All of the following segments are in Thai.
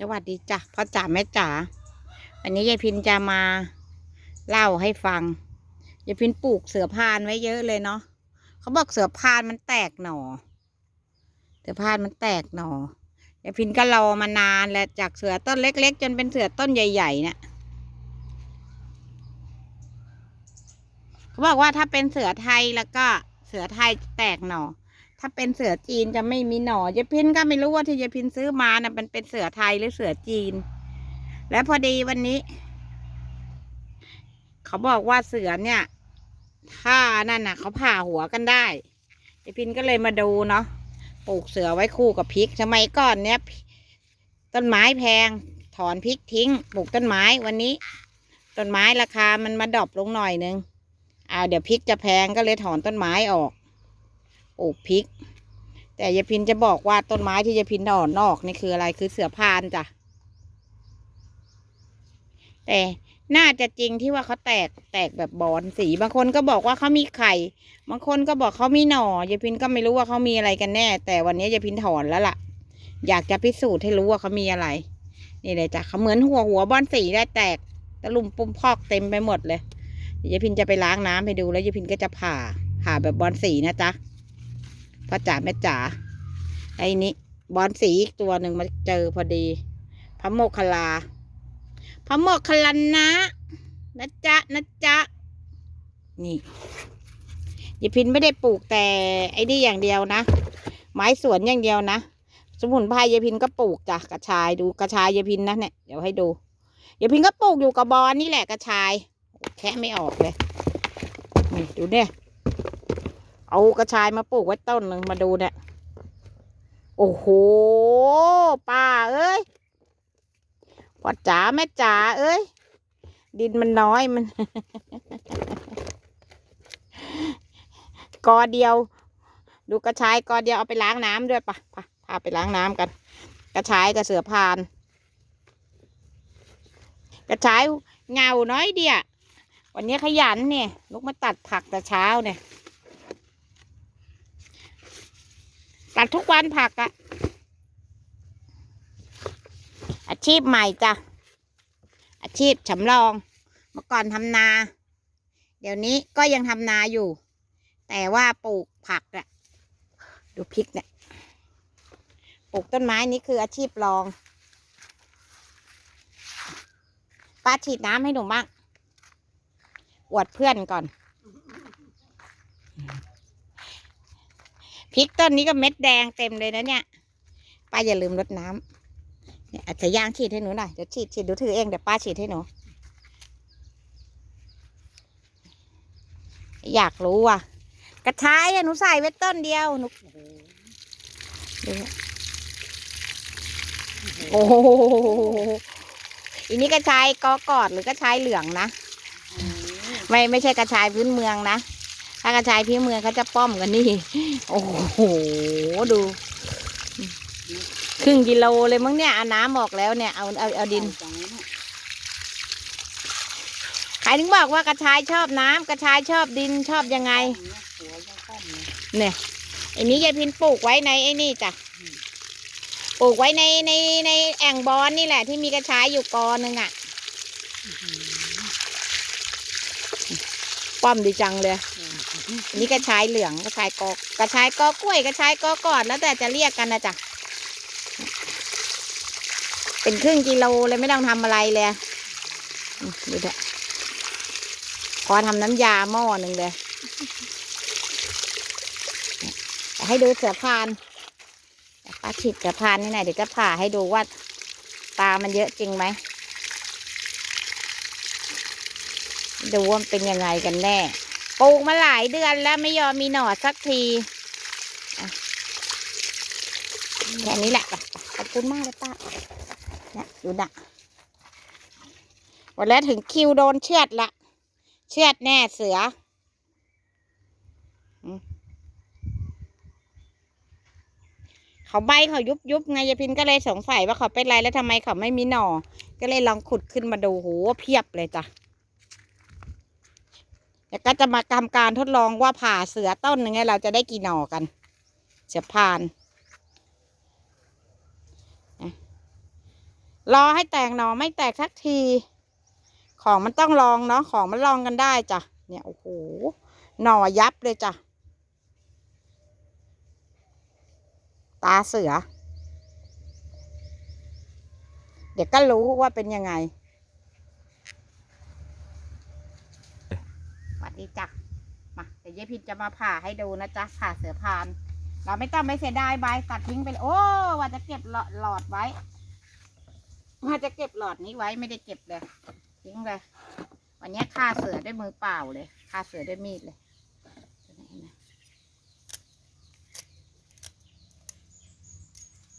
สวัสดีจ้ะพ่อจ๋าแม่จ๋าวันนี้ยายพินจะมาเล่าให้ฟังยายพินปลูกเสือพานไว้เยอะเลยเนาะเขาบอกเสือพานมันแตกหน่อ เสือพานมันแตกหน่อยายพินก็รอมานานแล้วจากเสือต้นเล็ก ๆ จนเป็นเสือต้นใหญ่ๆเนี่ยเขาบอกว่าถ้าเป็นเสือไทยแล้วก็เสือไทยแตกหน่อ ถ้าเป็นเสือจีนจะไม่มีหน่อยายพินก็ไม่รู้ว่าที่ยายพินซื้อมานะ่ะมันเป็นเสือไทยหรือเสือจีน แล้วพอดีวันนี้ เขาบอกว่าเสือเนี่ย ถ้านั่นน่ะ เขาผ่าหัวกันได้ยายพินก็เลยมาดูเนาะปลูกเสือไว้คู่กับพริกสมัยก่อนเนี้ยต้นไม้แพง ถอนพริกทิ้ง ปลูกต้นไม้วันนี้ต้นไม้ราคามันมาดรอปลงหน่อยนึงอ้าวเดี๋ยวพริกจะแพงก็เลยถอนต้นไม้ออก ปลูกพริก แต่ยายพินจะบอกว่าต้นไม้ที่ยายพินถอนนอกนี่คืออะไรคือเสือพานจ้ะแต่น่าจะจริงที่ว่าเขาแตกแตกแบบบอนสีบางคนก็บอกว่าเขามีไข่ บางคนก็บอกเขามีหน่อยายพินก็ไม่รู้ว่าเขามีอะไรกันแน่ แต่วันนี้ยายพินถอนแล้วล่ะ อยากจะพิสูจน์ให้รู้ว่าเขามีอะไร นี่เลยจ้ะเขาเหมือนหัวหัวบอนสีได้แตกตะลุมปุ่มพอกเต็มไปหมดเลยเยายพินจะไปล้างน้ำให้ดูแล้วยายพินก็จะผ่าผ่าแบบบอนสีนะจ๊ะ พ่อจ๋าแม่จ๋าไอ้นี้บอลสีอีกตัวหนึ่งมาเจอพอดีพระโมคคลาพระโมคคลลานะนะจ๊ะนะจ๊ะนี่ยายพินไม่ได้ปลูกแต่ไอ้นี่อย่างเดียวนะ ไม้สวนอย่างเดียวนะ สมุนไพรยายพินก็ปลูกจ้ะกระชายดูกระชายยายพินนะเนี่ยเดี๋ยวให้ดูยายพินก็ปลูกอยู่กับบอนนี่แหละกระชายแค่ไม่ออกเลยนี่ดูเนี่ย เอากระชายมาปลูกไว้ต้นหนึ่งมาดูเนี่ย โอ้โหป้าเอ้ยพ่อจ๋าแม่จ๋าเอ้ย ดินมันน้อยมัน กอเดียว ดูกระชายกอเดียวเอาไปล้างน้ำด้วยปะปะพาไปล้างน้ำกัน กระชายกับเสือพาน กระชายเงาน้อยเดียววันนี้ขยันเนี่ยลุกมาตัดผักแต่เช้าเนี่ย ตัดทุกวันผักอะอาชีพใหม่จ้ะ อาชีพฉำลอง เมื่อก่อนทำนา เดี๋ยวนี้ก็ยังทำนาอยู่ แต่ว่าปลูกผักอะดูพริกเนี่ย ปลูกต้นไม้นี่คืออาชีพรอง ป้าฉีดน้ำให้หนูบ้าง อวดเพื่อนก่อน พริกต้นนี้ก็เม็ดแดงเต็มเลยนะเนี่ยป้าอย่าลืมรดน้ำเนี่ยอาจจะย่างฉีดให้หนูหน่อยเดี๋ยวฉีดฉีดดูถือเองเดี๋ยวป้าฉีดให้หนูอยากรู้อะ กระชายอะหนูใส่ไว้ต้นเดียวหนูโอ้โหอันนี้กระชายกอกอดหรือกระชายเหลืองนะ ไม่ไม่ใช่กระชายพื้นเมืองนะ ถ้ากระชายพื้นเมืองเขาจะป้อมกันนี่ โอ้โห ดู ครึ่งกิโลเลยมั้งเนี่ยเอาน้ำออกแล้วเนี่ย เอาเอาเอาดิน ใครถึงบอกว่ากระชายชอบน้ำกระชายชอบดินชอบยังไง เนี่ยไอ้นี้ยายพินปลูกไว้ในไอ้นี่จ้ะ ปลูกไว้ในในในแอ่งบอนนี่แหละ ที่มีกระชายอยู่กอหนึ่งอะป้อมดีจังเลย อันนี้กระชายเหลืองกระชายกอกระชายกอกล้วยกระชายกอกอดแล้วแต่จะเรียกกันนะจ๊ะเป็นครึ่งกิโลเลยไม่ต้องทำอะไรเลยดูเถอะพอทำน้ำยาหม้อหนึ่งเลยให้ดูเสือพานป้าฉีดเสือพานนี่หน่อยเดี๋ยวจะผ่าให้ดูว่าตามันเยอะจริงไหมดูว่ามันเป็นยังไงกันแน่ ปลูกมาหลายเดือนแล้วไม่ยอมมีหน่อสักทีแค่นี้แหละขอบคุณมากเลยป้าเนี่ยดูนะวันแล้วถึงคิวโดนเชือดละ เชือดแน่เสือเขาใบเขายุบยุบไงยายพินก็เลยสงสัยว่าเขาเป็นไรแล้วทำไมเขาไม่มีหน่อ ก็เลยลองขุดขึ้นมาดูโหเพียบเลยจ้ะ แล้วก็จะมาทำการทดลองว่าผ่าเสือต้นหนึ่งเราจะได้กี่หน่อกัน เสือพานรอให้แตกหน่อไม่แตกสักที ของมันต้องลองเนาะของมันลองกันได้จ้ะเนี่ยโอ้โหหน่อยับเลยจ้ะตาเสือ เดี๋ยวก็รู้ว่าเป็นยังไงสวัส ดีจ้ะมาเดี๋ยวเยายพินจะมาผ่าให้ดูนะจ๊ะผ่าเสือพาน เราไม่ต้องไม่เสียดายใบตัดทิ้งไปเลยโอ้ว่าจะเก็บหลอดลอดไว้ ว่าจะเก็บหลอดนี้ไว้ไม่ได้เก็บเลยทิ้งเลยวันนี้ฆ่าเสือด้วยมือเปล่าเลยฆ่าเสือด้วยมีดเลย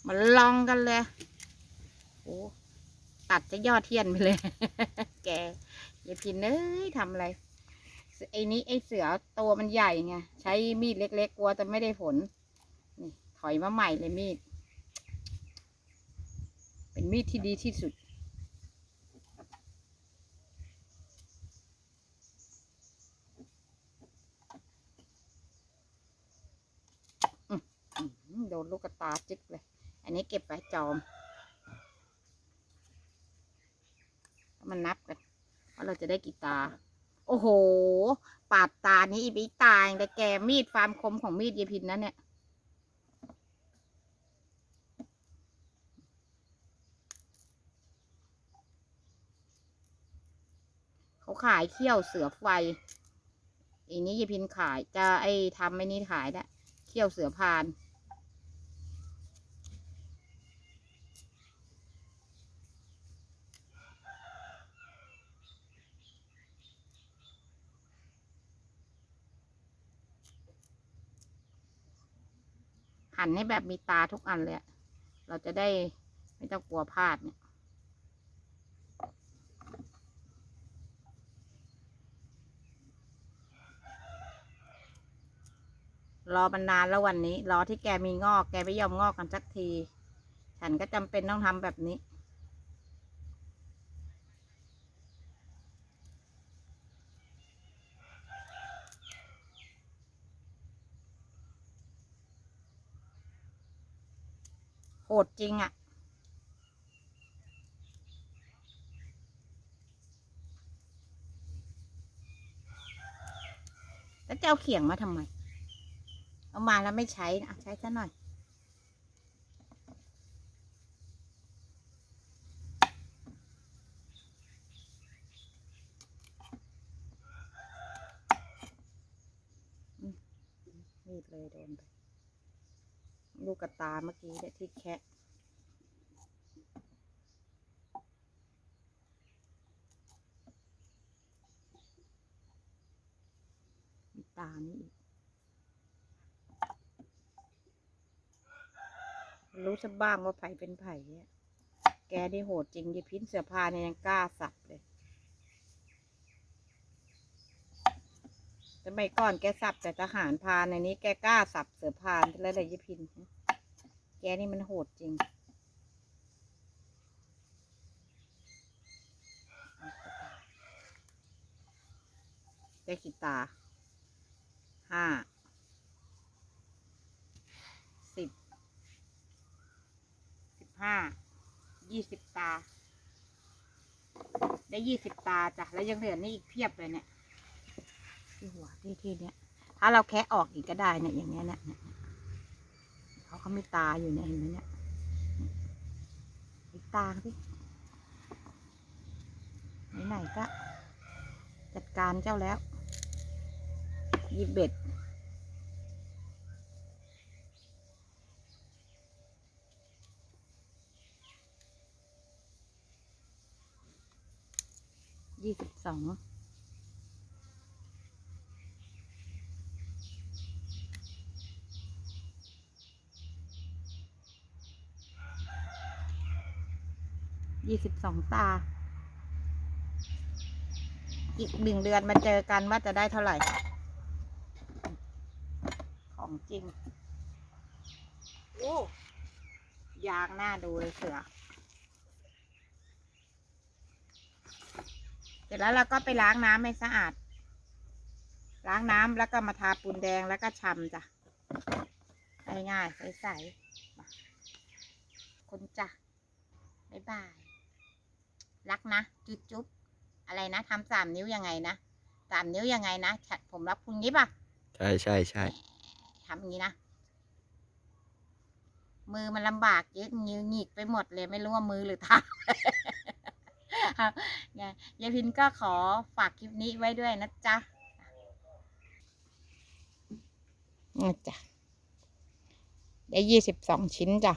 มันลองกันเลยโอ้ตัดจะยอดเทียนไปเลย แกย่าพินเอ้ยทำอะไร ไอ้นี้ไอ้เสือตัวมันใหญ่ไงใช้มีดเล็ก ๆ กลัวจะไม่ได้ผล นี่ ถอยมาใหม่เลยมีด เป็นมีดที่ดีที่สุด โดนลูกตาจึกเลย อันนี้เก็บไว้จอมแล้วมันนับกันว่าเราจะได้กี่ตา โอ้โห ปาดตานี้อีกตายแต่แกมีดฟามคมของมีดเยพินนะเนี่ย เขาขายเขี้ยวเสือไฟอีนี้ยายพินขายจะไอ้ทำไอ้นี่ขายได้เขี้ยวเสือพาน หั่นให้แบบมีตาทุกอันเลยเราจะได้ไม่ต้องกลัวพลาดเนี่ยรอมันนานแล้ววันนี้ รอที่แกมีงอก แกไม่ยอมงอกกันสักที ฉันก็จำเป็นต้องทำแบบนี้ โหดจริงอะ่ะ แล้วจะเอาเขียงมาทำไม เอามาแล้วไม่ใช้นะใช้ซะหน่อย มีดเลยโดนไป ลูกกระตาเมื่อกี้เนี่ยที่แคะมีตานี่อีกรู้สักบ้างว่าไผ่เป็นไผ่เนี่ยแกนี่โหดจริงยีพินเสือพาเนี่ยยังกล้าสับเลยสมัยก่อนแกสับแต่ทหารพานในนี้แกกล้าสับเสือพานแล้วเลยยีพิน แกนี่มันโหดจริงได้กี่ตา ห้า สิบ สิบห้า ยี่สิบตา ได้ยี่สิบตาจ้ะ แล้วยังเหลือนี่อีกเพียบเลยเนี่ยที่หัวที่ที่เนี้ยถ้าเราแคะออกอีกก็ได้เนี่ยอย่างเงี้ยเนี่ย เขามีตาอยู่เนี่ยเห็นไหมเนี่ยอีกตาสิไหนๆก็ จัดการเจ้าแล้วยิบเอ็ดยี่สิบสอง สิบสองตา อีกหนึ่งเดือนมาเจอกันว่าจะได้เท่าไหร่ ของจริงโอ้ยางหน้าดูเลยเสือเสร็จแล้วเราก็ไปล้างน้ำให้สะอาด ล้างน้ำแล้วก็มาทาปูนแดงแล้วก็ชำจ้ะ ง่ายๆใสๆมาคนจ้ะ บ๊ายบาย รักนะ จุ๊บจุ๊บอะไรนะทำสามนิ้วยังไงนะสามนิ้วยังไงนะฉันผมรักคุณงี้ป่ะใช่ใช่ใช่ทำอย่างนี้นะ มือมันลำบากเยอะงิวหงิกไปหมดเลยไม่รู้ว่ามือหรือเท้าครับยายยายพินก็ขอฝากคลิปนี้ไว้ด้วยนะจ๊ะนะจ๊ะได้ยี่สิบสองชิ้นจ้ะ